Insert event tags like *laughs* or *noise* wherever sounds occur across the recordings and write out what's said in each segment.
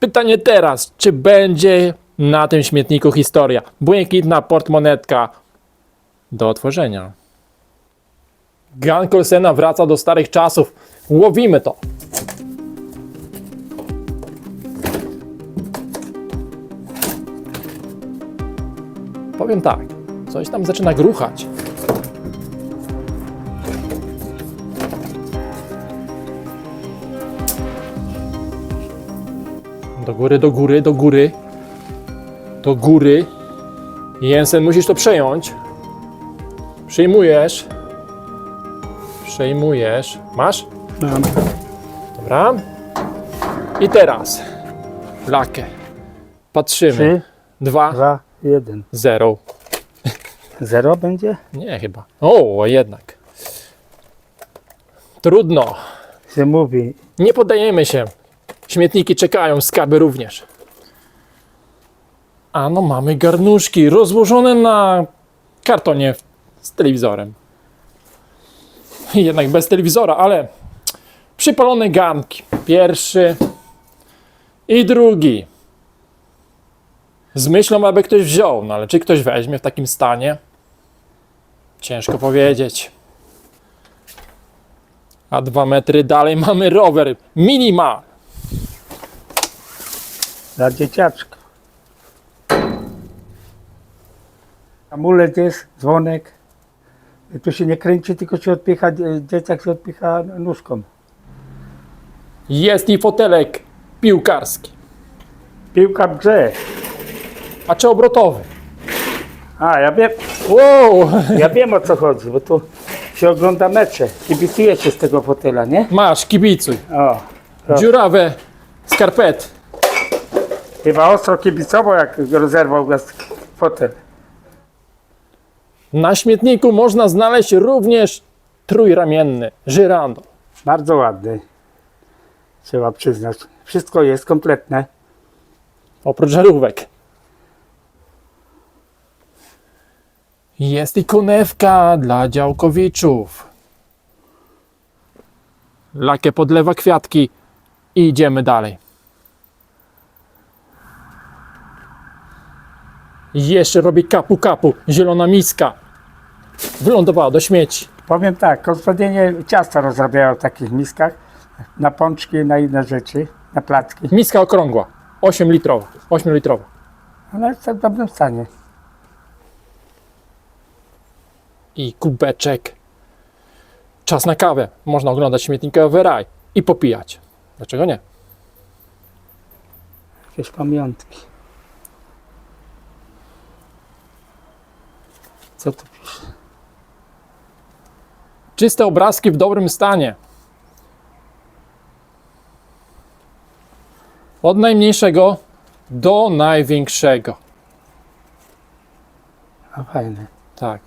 Pytanie teraz, czy będzie na tym śmietniku historia? Błękitna portmonetka do otworzenia. Gun Colsena wraca do starych czasów. Łowimy to. Powiem tak, coś tam zaczyna gruchać. Do góry, do góry, do góry. Do góry. Jensen, musisz to przejąć. Przyjmujesz. Przejmujesz. Masz? Mam. Dobra. I teraz. Lakę. Patrzymy. Trzy, Dwa, dwa, jeden. zero. Zero będzie? Nie chyba. O, jednak. Trudno. Się mówi. Nie poddajemy się. Śmietniki czekają, skarby również. A no mamy garnuszki rozłożone na kartonie z telewizorem. Jednak bez telewizora, ale przypalone garnki. Pierwszy i drugi. Z myślą, aby ktoś wziął, no ale czy ktoś weźmie w takim stanie? Ciężko powiedzieć. A dwa metry dalej mamy rower minimal. Dla dzieciaczka. Amulet jest, dzwonek. Tu się nie kręci, tylko się odpycha, dzie- dzieciak się odpycha nóżką. Jest i fotelek piłkarski. Piłka w grze. A czy obrotowy? A, ja wiem, Wow! ja wiem o co chodzi, bo tu się ogląda mecze. Kibicuje się z tego fotela, nie? Masz, kibicuj. O. Dziurawe skarpety. Chyba ostro kibicowo jak rozerwał gaz fotel. Na śmietniku można znaleźć również trójramienny żyrandol. Bardzo ładny. Trzeba przyznać. Wszystko jest kompletne. Oprócz żarówek. Jest i konewka dla działkowiczów. Lakie podlewa kwiatki i idziemy dalej. Jeszcze robi kapu kapu, zielona miska. Wylądowała do śmieci. Powiem tak, gospodynie ciasta rozrabiają w takich miskach. Na pączki, na inne rzeczy, na placki. Miska okrągła, 8 litrowa, 8 litrowa. Ale jest w dobrym stanie. i kubeczek. Czas na kawę. Można oglądać śmietnikowy raj i popijać. Dlaczego nie? Jakieś pamiątki. Co tu pisze? Czyste obrazki w dobrym stanie. Od najmniejszego do największego. A fajne. Tak.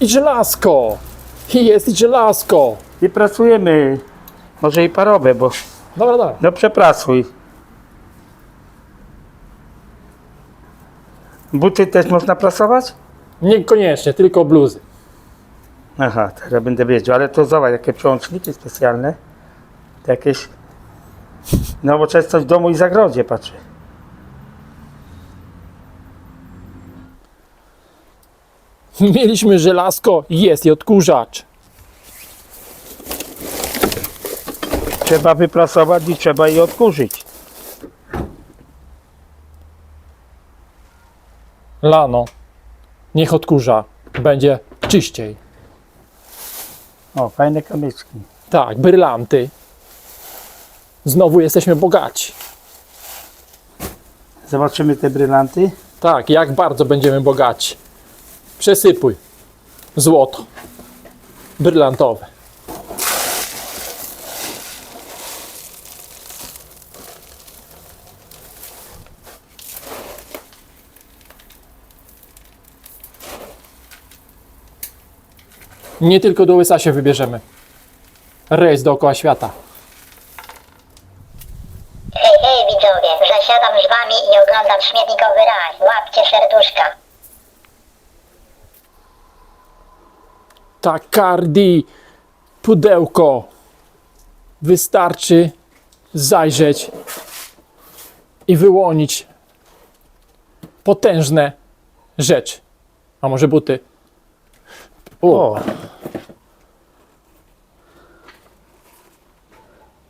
I żelazko! I jest i żelazko! I pracujemy. Może i parowe, bo Dobra, dobra. no przepracuj. Buty też można prasować? Niekoniecznie, tylko bluzy. Aha, teraz będę wiedział, ale to zobacz, jakie przełączniki specjalne. To jakieś nowoczesność w domu i zagrodzie, patrzę. *laughs* Mieliśmy żelazko, jest i odkurzacz. Trzeba wyprasować i trzeba je odkurzyć. Lano, niech odkurza, będzie czyściej. O, fajne kamyczki. Tak, brylanty. Znowu jesteśmy bogaci. Zobaczymy te brylanty. Tak, jak bardzo będziemy bogaci. Przesypuj. Złoto. Brylantowe. Nie tylko do USA się wybierzemy. Rejs dookoła świata. Hej, hej widzowie, zasiadam z wami i oglądam śmietnikowy raj. Łapcie serduszka. Takardi pudełko wystarczy zajrzeć i wyłonić potężne rzeczy. A może buty? O, O,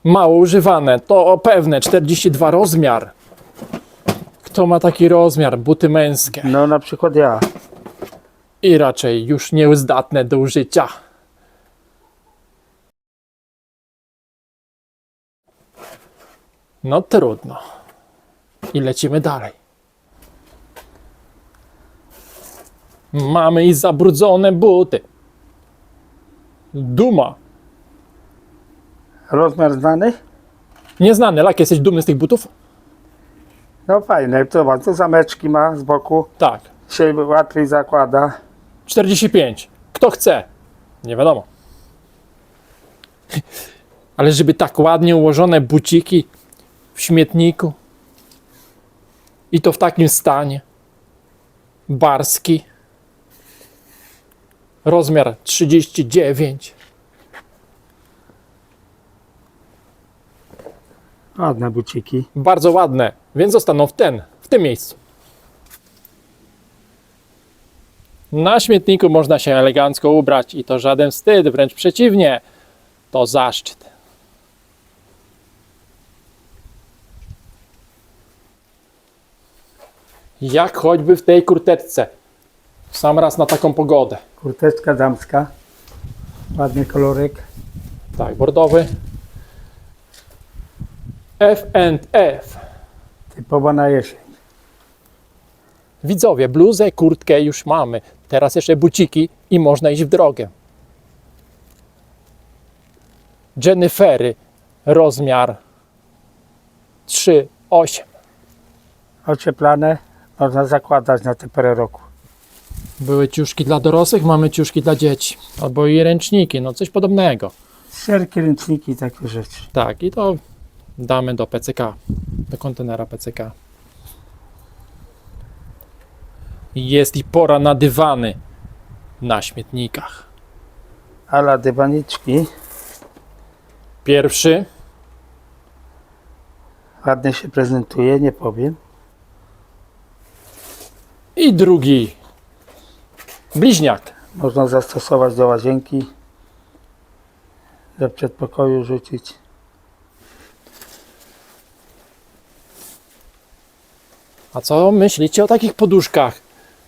mało używane. To pewne 42 rozmiar. Kto ma taki rozmiar? Buty męskie. no na przykład ja. I raczej już nieuzdatne do użycia. No trudno. I lecimy dalej. Mamy i zabrudzone buty. Duma. Rozmiar znany? Nieznany. Lak, jesteś dumny z tych butów? No fajne, to tu zameczki ma z boku, Tak. się łatwiej zakłada. 45. Kto chce? Nie wiadomo. Ale żeby tak ładnie ułożone buciki w śmietniku i to w takim stanie. Barski. Rozmiar 39. Ładne buciki. Bardzo ładne, więc zostaną w ten, w tym miejscu. Na śmietniku można się elegancko ubrać i to żaden wstyd, wręcz przeciwnie, to zaszczyt. Jak choćby w tej kurteczce. W sam raz na taką pogodę. Kurteczka damska. Ładny kolorek. Tak, bordowy. F&F. Typowa na jesień. Widzowie, bluzę, kurtkę już mamy. Teraz jeszcze buciki i można iść w drogę. Jennifery, rozmiar 3,8. Ocieplane. Można zakładać na te parę roku. Były ciuszki dla dorosłych, mamy ciuszki dla dzieci. Albo i ręczniki, no coś podobnego. Szerki, ręczniki i takie rzeczy. Tak, i to damy do PCK, do kontenera PCK. Jest i pora na dywany na śmietnikach. Ala dywaniczki. Pierwszy Ładnie się prezentuje, nie powiem. i drugi bliźniak. Można zastosować do łazienki. Do przedpokoju rzucić. A co myślicie o takich poduszkach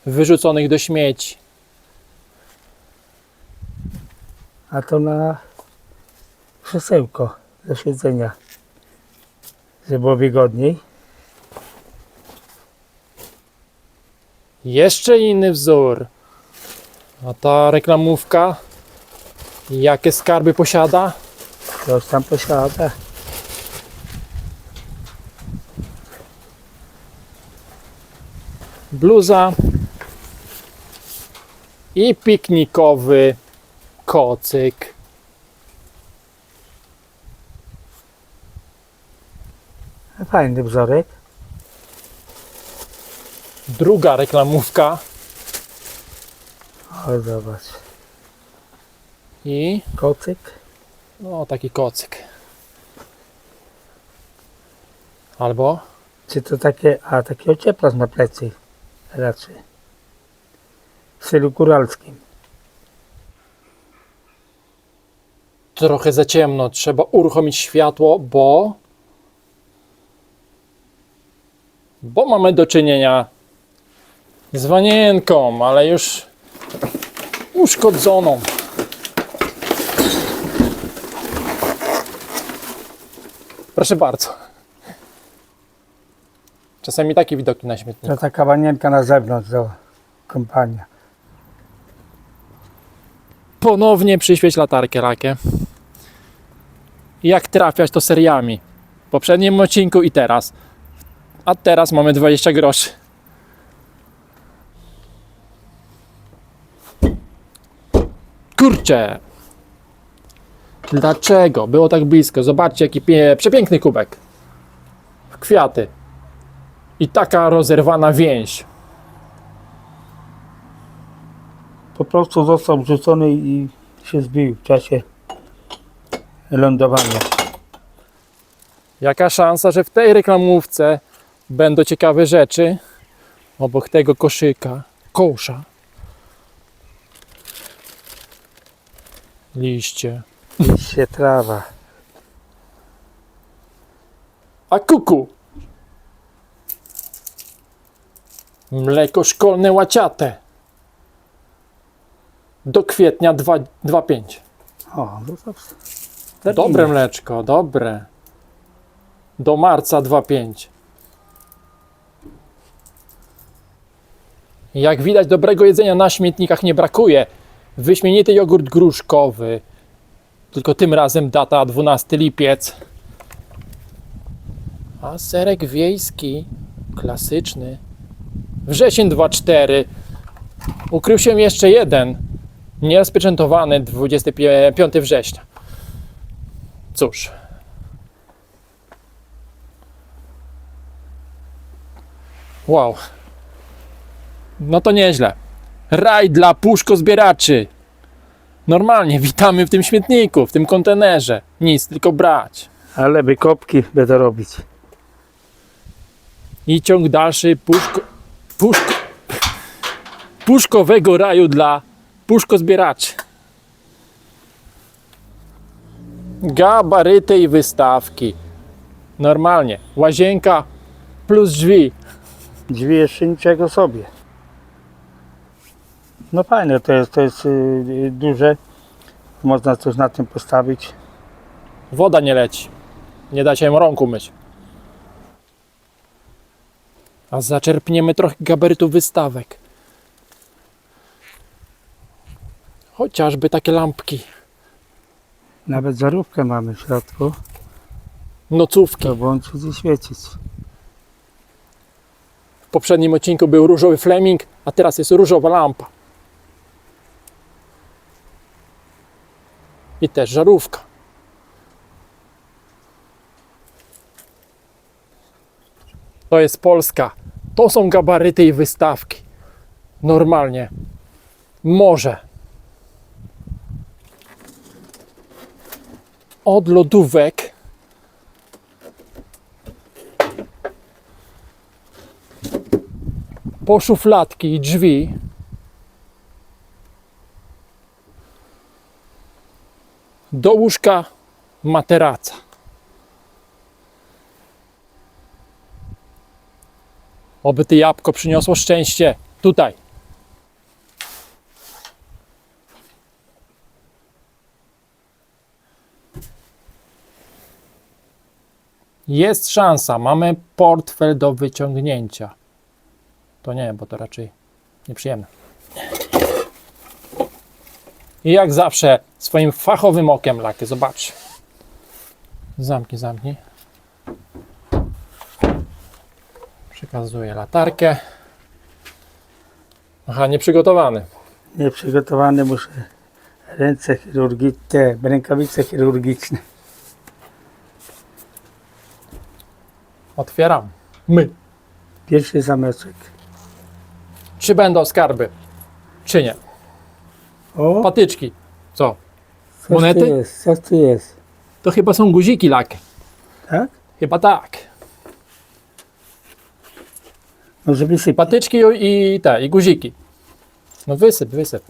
wyrzuconych do śmieci? A to na krzesełko do siedzenia. Żeby było wygodniej. Jeszcze inny wzór. A ta reklamówka, jakie skarby posiada? Ktoś tam posiada. Bluza i piknikowy kocyk. Fajny wzorek. Druga reklamówka O, zobacz. i Kocyk. no taki kocyk. Albo Czy to takie, a taki ocieplasz na plecy raczej. W stylu góralskim. trochę za ciemno, trzeba uruchomić światło, bo bo mamy do czynienia z wanienką, ale już uszkodzoną. Proszę bardzo. Czasami takie widoki na śmietniku. To taka wanienka na zewnątrz do kompania. Ponownie przyświeć latarkę rakie. Jak trafiać to seriami. W poprzednim odcinku i teraz. A teraz mamy 20 groszy. Kurczę. Dlaczego? Było tak blisko. Zobaczcie, jaki przepiękny kubek. W kwiaty. I taka rozerwana więź. Po prostu został wrzucony i się zbił w czasie lądowania. Jaka szansa, że w tej reklamówce będą ciekawe rzeczy obok tego koszyka, kosza. Liście. Liście, trawa. A kuku. Mleko szkolne łaciate. Do kwietnia 2 2,5. O, no dobrze. Dobre mleczko, dobre. Do marca 2,5. Jak widać, dobrego jedzenia na śmietnikach nie brakuje. Wyśmienity jogurt gruszkowy. Tylko tym razem data 12 lipiec. A serek wiejski, klasyczny. Wrzesień 2,4. Ukrył się jeszcze jeden. Nierozpieczętowany 25 września. Cóż. Wow. No to nieźle. Raj dla puszkozbieraczy. Normalnie *laughs* witamy w tym śmietniku, w tym kontenerze. Nic, tylko brać. Ale wykopki będę robić. I ciąg dalszy puszko, puszko, puszkowego raju dla puszkozbieraczy. Gabaryty i wystawki. Normalnie. Łazienka plus drzwi. Drzwi jeszcze niczego sobie. No fajne to jest, to jest yy, duże. Można coś na tym postawić. Woda nie leci. Nie da się rąk umyć. A zaczerpniemy trochę gabarytów wystawek. Chociażby takie lampki. Nawet żarówkę mamy w środku. Nocówki. To włączyć i świecić. W poprzednim odcinku był różowy Fleming, a teraz jest różowa lampa. I też żarówka. To jest Polska. To są gabaryty i wystawki. Normalnie. Morze. Od lodówek po szufladki i drzwi. Do łóżka materaca. Oby ty jabłko przyniosło szczęście tutaj. Jest szansa, mamy portfel do wyciągnięcia. To nie, bo to raczej nieprzyjemne. I jak zawsze swoim fachowym okiem laky, zobacz. Zamknij, zamknij. Przekazuję latarkę. Aha, nieprzygotowany. Nieprzygotowany muszę ręce chirurgiczne, rękawice chirurgiczne. Otwieram. My. Pierwszy zameczek. Czy będą skarby? Czy nie? O, Patyczki. Co? coś monety? tu jest, coś tu jest. To chyba są guziki laki. Tak? Chyba tak. Może wysypać. Patyczki i te, i guziki. No wysyp, wysyp.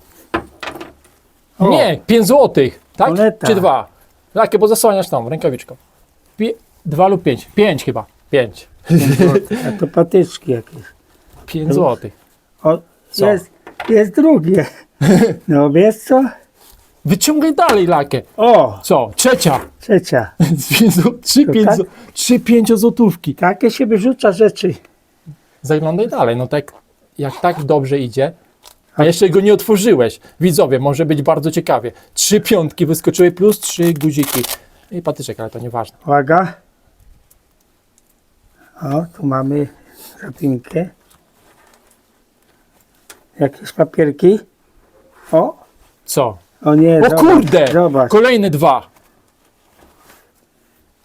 O. Nie, 5 złotych, tak? Moneta. Czy dwa? Jakie, bo zasłaniasz tą rękawiczką. Pi- dwa lub pięć. Pięć chyba. Pięć. A to patyczki jakieś. Pięć złotych. O, Co? jest, jest drugie. No wiesz co? Wyciągaj dalej lakę. O, Co? Trzecia. trzecia. *laughs* Trzy, To tak? trzy pięciozłotówki. Takie się wyrzuca rzeczy. Zaglądaj dalej. No tak, jak tak dobrze idzie, a jeszcze go nie otworzyłeś. Widzowie, może być bardzo ciekawie. Trzy piątki wyskoczyły plus trzy guziki. I patyczek, ale to nieważne. Uwaga. O, tu mamy zapinkę. Jakieś papierki. O, Co? o nie, O zobacz, kurde! Zobacz, Kolejne dwa.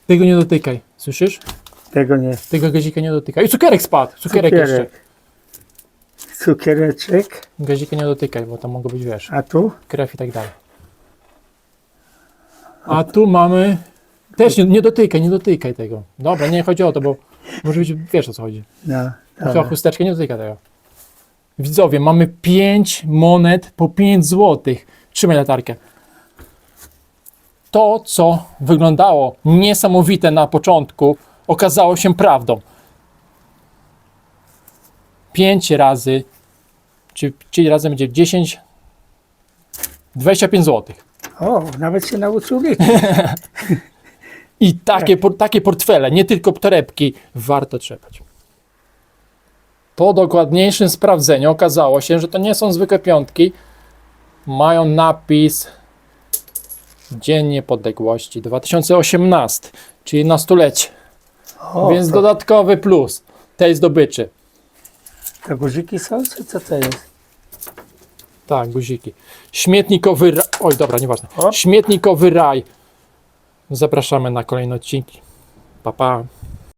Tego nie dotykaj. Słyszysz? tego nie. Tego gazika nie dotykaj. I cukierek spadł. Cukierek, jeszcze. Cukiereczek. Gazika nie dotykaj, bo tam mogą być, wiesz, A tu? krew i tak dalej. A tu mamy Też nie, nie dotykaj, nie dotykaj tego. Dobra, nie chodzi o to, bo może być, wiesz o co chodzi. No, Chyba dobra. chusteczkę nie dotyka tego. Widzowie, mamy 5 monet po 5 zł. Trzymaj latarkę. To, co wyglądało niesamowite na początku, okazało się prawdą. 5 razy, czy, czyli razem będzie 10, 25 zł. O, nawet się nauczył liczyć. *laughs* *laughs* I takie, por, takie portfele, nie tylko torebki, warto trzepać. Po dokładniejszym sprawdzeniu okazało się, że to nie są zwykłe piątki. Mają napis Dzień Niepodległości 2018, czyli na stulecie. O, Więc to, dodatkowy plus tej zdobyczy. to guziki są, czy co to jest? Tak, guziki. Śmietnikowy raj. Oj, dobra, nieważne. O. Śmietnikowy raj. Zapraszamy na kolejne odcinki. Pa, pa.